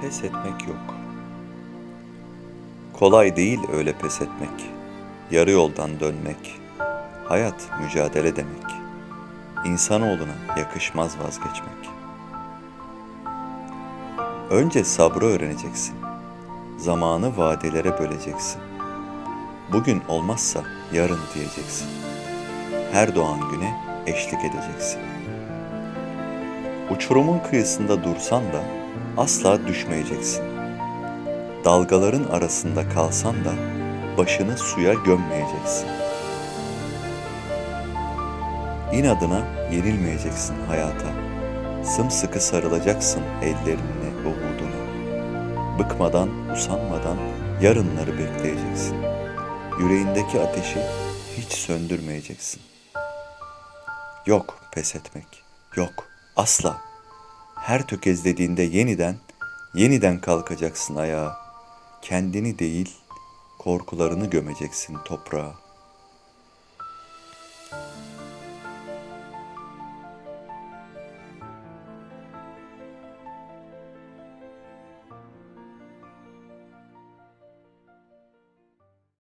Pes etmek yok. Kolay değil öyle pes etmek. Yarı yoldan dönmek. Hayat mücadele demek. İnsanoğluna yakışmaz vazgeçmek. Önce sabrı öğreneceksin. Zamanı vadelere böleceksin. Bugün olmazsa yarın diyeceksin. Her doğan güne eşlik edeceksin. Uçurumun kıyısında dursan da asla düşmeyeceksin. Dalgaların arasında kalsan da başını suya gömmeyeceksin. İnadına yenilmeyeceksin hayata. Sımsıkı sarılacaksın ellerine umuduna. Bıkmadan, usanmadan yarınları bekleyeceksin. Yüreğindeki ateşi hiç söndürmeyeceksin. Yok pes etmek. Yok. Asla. Her tökezlediğinde yeniden, yeniden kalkacaksın ayağa. Kendini değil, korkularını gömeceksin toprağa.